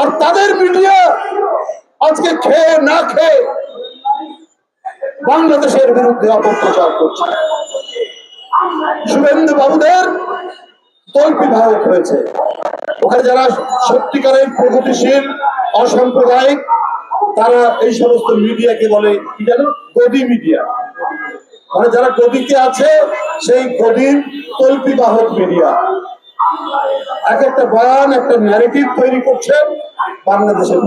আর তাদের মিডিয়া আজকে খেয়ে না খেয়ে বাংলাদেশের বিরুদ্ধে অপপ্রচার করছে। শুভেন্দু বাবুদের তল্পি ভারত হয়েছে। ওখানে যারা সত্যিকারের প্রগতিশীল, অসাম্প্রদায়িক, তারা এই সমস্ত মিডিয়াকে বলে কি জানো গদি মিডিয়া। মানে যারা গদিতে আছে, সেই গদির তল্পি বাহক মিডিয়া। এক একটা বয়ান, একটা ন্যারেটিভ তৈরি করছে বাংলাদেশের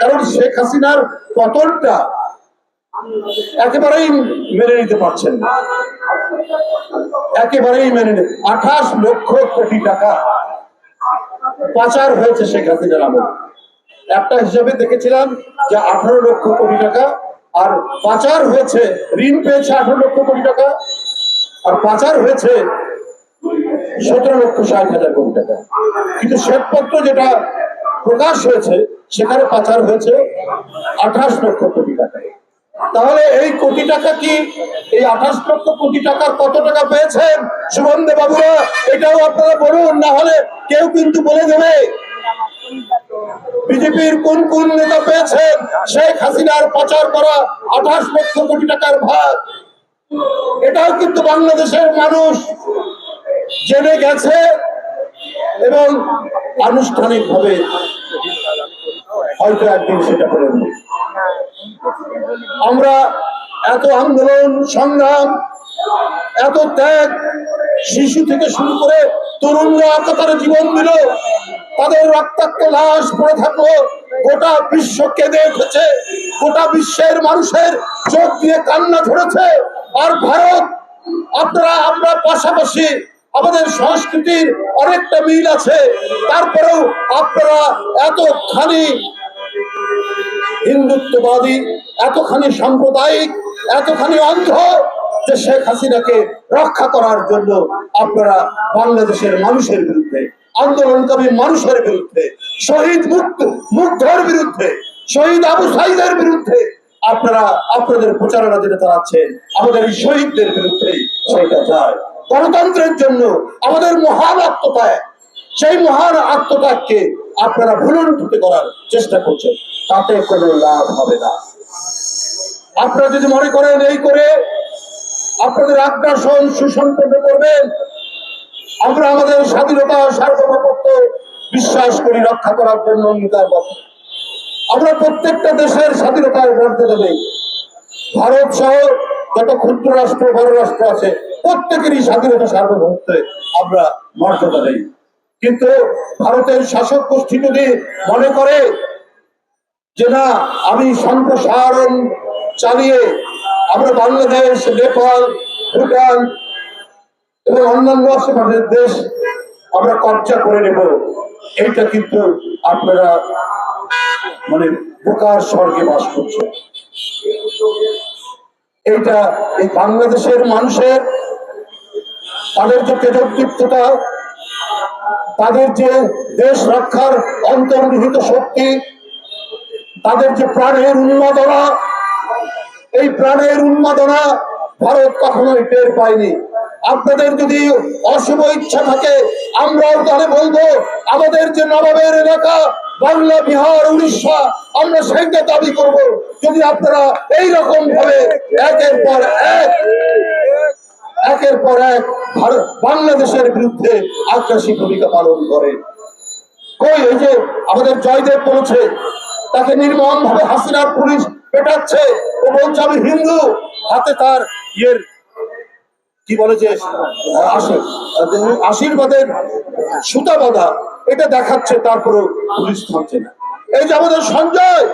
কারণ শেখ হাসিনার পতনটা একেবারেই মেনে নিতে পারছেন একেবারেই মেনে নিতে আঠাশ লক্ষ কোটি টাকা পাচার হয়েছে শেখ হাসিনার আমলে। একটা হিসাবে দেখেছিলাম যে আঠারো লক্ষ কোটি টাকা, আর পাচার হয়েছে, ঋণ পেয়েছে আঠারো লক্ষ কোটি টাকা, আর পাচার হয়েছে সতেরো লক্ষ ষাট হাজার কোটি টাকা। কিন্তু শ্বেতপত্র যেটা প্রকাশ হয়েছে, সেখানে পাচার হয়েছে আঠাশ লক্ষ কোটি টাকা। তাহলে এই কোটি টাকা কি এই আঠাশ লক্ষ কোটি টাকার কত টাকা পেয়েছেন? সুগন্ধে বাবুরা, এটাও আপনারা বলুন, না হলে কেউ কিন্তু বলে দেবে। বিজেপির কোন কোন নেতা পেয়েছেন? শেখ হাসিনার পাচার করা আঠাশ লক্ষ কোটি টাকার ভাগ এটাও কিন্তু বাংলাদেশের মানুষ জেনে গেছে এবং আনুষ্ঠানিকভাবে হয়তো একদিন সেটা করে আমরা এত আন্দোলন, সংগ্রাম, এত ত্যাগ শিশু থেকে শুরু করে তরুণরা একাতারে জীবন দিল, তাদের রক্তাক্ত লাশ পড়ে থাকল, গোটা বিশ্ব কেঁদে উঠেছে, গোটা বিশ্বের মানুষের চোখ দিয়ে কান্না ধরেছে। আর ভারত, আপনারা, আমরা পাশাপাশি আমাদের সংস্কৃতির অনেকটা মিল আছে। তারপরেও আপনারা এতখানি হিন্দুত্ববাদী, এতখানি সাম্প্রদায়িক, এতখানি অন্ধ যে শেখ হাসিনাকে রক্ষা করার জন্য আপনারা বাংলাদেশের মানুষের বিরুদ্ধে, আন্দোলনকারী মানুষের বিরুদ্ধে, শহীদ মুক্ত, মুগ্ধর বিরুদ্ধে, শহীদ আবু সাইদের বিরুদ্ধে আপনারা, আপনাদের প্রচারণা যেটা চালাচ্ছেন, আমাদের এই শহীদদের বিরুদ্ধে সেটা যায়। গণতন্ত্রের জন্য আমাদের মহান আত্মত্যাগ, সেই মহান আত্মত্যাগকে আপনারা ভুলন্ঠিত করার চেষ্টা করছেন, তাতে কোনো লাভ হবে না। আপনারা যদি মনে করেন এই করে আপনাদের আগ্রাসন সুসম্পন্ন করবেন, আমরা আমাদের স্বাধীনতা, সার্বভৌমত্ব বিশ্বাস করি, রক্ষা করার জন্য অঙ্গীকারবদ্ধ আমরা প্রত্যেকটা দেশের স্বাধীনতার মর্যাদা দেই। ভারত সহ যত ক্ষুদ্র রাষ্ট্র, বড় রাষ্ট্র আছে প্রত্যেকেরই স্বাধীনতা সার্বভৌমত্বে আমরা মর্যাদা দেই। কিন্তু ভারতের শাসক গোষ্ঠী যদি মনে করে যে না, আমি সম্প্রসারণ চালিয়ে আমরা বাংলাদেশ, নেপাল, ভুটান এবং অন্যান্য আশেপাশের দেশ আমরা কবজা করে নেব, এইটা কিন্তু আপনারা মানে বোকার স্বর্গে বাস করছে এইটা এই বাংলাদেশের মানুষের তাদের যে তেজদীপ্ততা তাদের যে দেশ রক্ষার অন্তর্নিহিত শক্তি, তাদের যে প্রাণের উন্মাদনা, এই প্রাণের উন্মাদনা ভারত কখনোই টের পায়নি। আপনাদের যদি অশুভ ইচ্ছা থাকে, আমরাও তাহলে বলব, আমাদের যে নবাবের এলাকা, বাংলা, বিহার, উড়িষ্যা, আমরা সেইটা দাবি করব। যদি আপনারা এই রকম ভাবে একের পর এক একের পর এক ভারত বাংলাদেশের বিরুদ্ধে আগ্রাসী ভূমিকা পালন করে। কই এই যে আমাদের জয়দেব বলেছে, তাকে নির্মম ভাবে হাসিনার পুলিশ পেটাচ্ছে ও বলছে আমি হিন্দু। হাতে তার ইয়ের, কি বলে যে আশীর- আশীর্বাদের সুতা বাঁধা, এটা দেখাচ্ছে তারপরে পুলিশ থামছে না। এই যে আমাদের সঞ্জয়,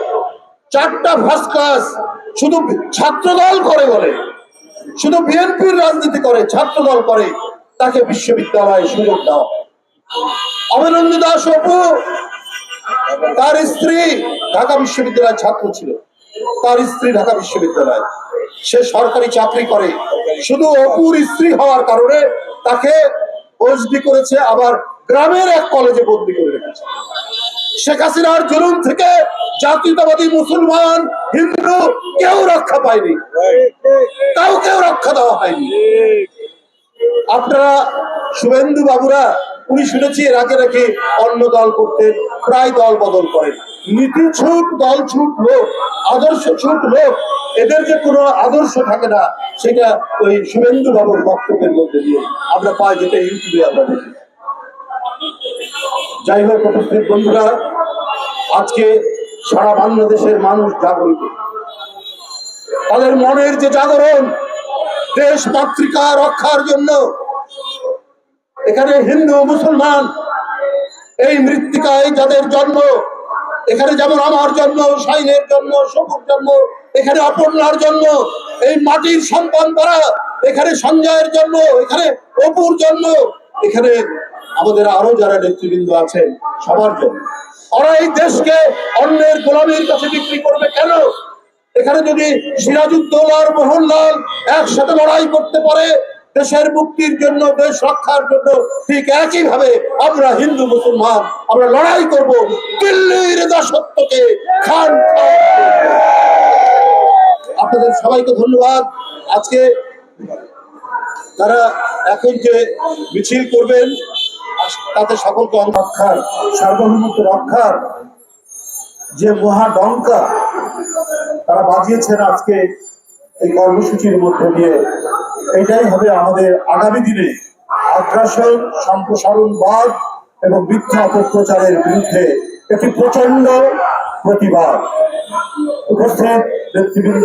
চারটা ক্লাস, শুধু ছাত্রদল করে বলে। শুধু বিএনপির রাজনীতি করে, ছাত্রদল করে, তাকে বিশ্ববিদ্যালয়ে সুযোগ দেওয়া হয়। অভিনন্দ দাস অপু, তার স্ত্রী ঢাকা বিশ্ববিদ্যালয়ের ছাত্র ছিল। তার স্ত্রী ঢাকা বিশ্ববিদ্যালয়। সে সরকারি চাকরি করে। শুধু অপুর স্ত্রী হওয়ার কারণে তাকে বদলি করেছে, আবার গ্রামের এক কলেজে বদলি করে রেখেছে। শেখ হাসিনার জুলুম থেকে জাতীয়তাবাদী মুসলমান, হিন্দু কেউ রক্ষা পায়নি। তাও কেউ রক্ষা দেওয়া হয়নি। আপনারা শুভেন্দু বাবুরা, উনি শুনেছি এর আগে নাকি অন্য দল করতেন, প্রায় দল বদল করেন। নীতি ছুট, দল ছুট, লোক, আদর্শ ছুট, লোক, এদের যে কোনো আদর্শ থাকে না, সেটা ওই শুভেন্দু বাবুর বক্তব্যের মধ্যে দিয়ে আমরা পাই, যেটা ইউটিউবে আমরা দেখি। যাই হোক, উপস্থিত বন্ধুরা, আজকে সারা বাংলাদেশের মানুষ জাগরিত। তাদের মনের যে জাগরণ, দেশ মাতৃকা রক্ষার জন্য, এখানে হিন্দু, মুসলমান, এই মৃত্তিকায় যাদের জন্ম, এখানে যেমন আমার জন্ম, সাইনের জন্ম, সবুর জন্ম, এখানে অপর্ণার জন্য এই মাটির সন্তান তারা এখানে সঞ্জয়ের জন্য এখানে অপুর জন্য এখানে আমাদের আরও যারা নেতৃবৃন্দ আছেন, সবার জন্য। ওরা এই দেশকে অন্যের গোলামীর কাছে বিক্রি করবে কেন? এখানে যদি সিরাজউদ্দৌলার মোহনলাল একসাথে লড়াই করতে পারে, দেশের মুক্তির জন্য, দেশ রক্ষার জন্য ঠিক একই ভাবে আমরা হিন্দু, মুসলমান, আমরা লড়াই করব দিল্লির দাসত্বকে খান আপনাদের সবাইকে ধন্যবাদ। আজকে তারা এখন যে মিছিল করবেন তাতে সকলকে রক্ষার সার্বভৌমত্ব রক্ষার যে মহাডঙ্কা তারা বাজিয়েছেন আজকে এই কর্মসূচির মধ্যে দিয়ে। এটাই হবে আমাদের আগামী দিনে আগ্রাসন সম্প্রসারণবাদ এবং মিথ্যা অপপ্রচারের বিরুদ্ধে একটি প্রচণ্ড প্রতিবাদ। উপস্থিত নেতৃবৃন্দ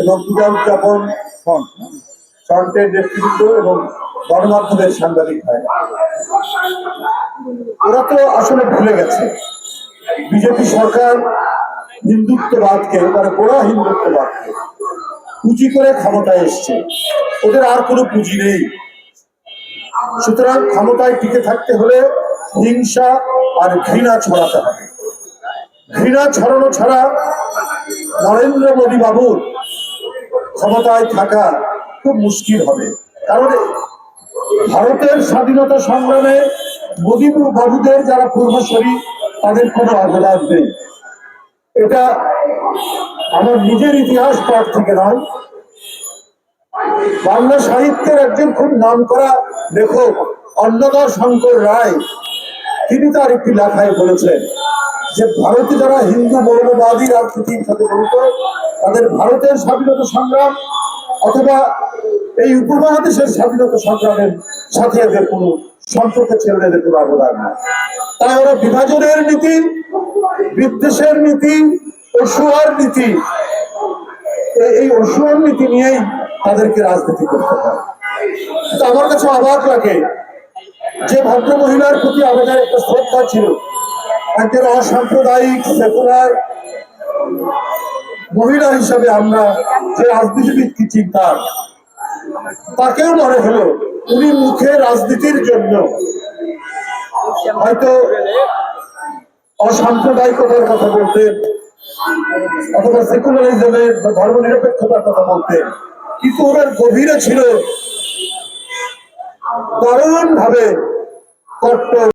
এবং পূজা উদযাপন ফ্রন্ট, ফ্রন্টের নেতৃবৃন্দ এবং গণমাধ্যমের সাংবাদিক ভাই ওরা তো আসলে ভুলে গেছে। বিজেপি সরকার হিন্দুত্ববাদকে মানে গোড়া হিন্দুত্ববাদকে পুঁজি করে ক্ষমতায় এসছে। ওদের আর কোনো পুঁজি নেই। সুতরাং ক্ষমতায় টিকে থাকতে হলে হিংসা আর ঘৃণা ছড়াতে হবে। ঘৃণা ছড়ানো ছাড়া নরেন্দ্র মোদী বাবুর ক্ষমতায় থাকা খুব মুশকিল হবে। কারণ ভারতের স্বাধীনতা সংগ্রামে মোদী বাবুদের যারা পূর্বসরী তাদের কোনো অবদান নেই। এটা আমার নিজের ইতিহাস পাঠ থেকে নয়। বাংলা সাহিত্যের একজন খুব নামকরা লেখক অন্নদা শঙ্কর রায়, তিনি তার একটি লেখায় বলেছেন যে, ভারতে যারা হিন্দু, মৌলবাদী রাজনীতির সাথে জড়িত, তাদের ভারতের স্বাধীনতা সংগ্রাম অথবা এই উপমহাদেশের স্বাধীনতা সংগ্রামের সাথে এদের কোনো সম্পর্ক ছিল এদের কোনো অবদান নাই। তাই ওরা বিভাজনের নীতি, বিদ্বেষের নীতি, অসুয়ার নীতি এই- এই অসুয়ার নীতি নিয়েই তাদেরকে রাজনীতি করতে হয়। কিন্তু আমার কাছে অবাক লাগে যে ভদ্র মহিলার প্রতি আমাদের একটা শ্রদ্ধা ছিল। একজন অসাম্প্রদায়িক সেকুলার মহিলা হিসাবে আমরা যে রাজনীতিবিদ কি চিন্তা তাকেও মনে হলো উনি মুখে রাজনীতির জন্য। হয়তো অসাম্প্রদায়িকতার কথা বলতেন, অথবা সেকুলারিজমের ধর্ম নিরপেক্ষতার কথা বলতেন। কিন্তু ওনার গভীরে ছিল দারুণ ভাবে কট্টর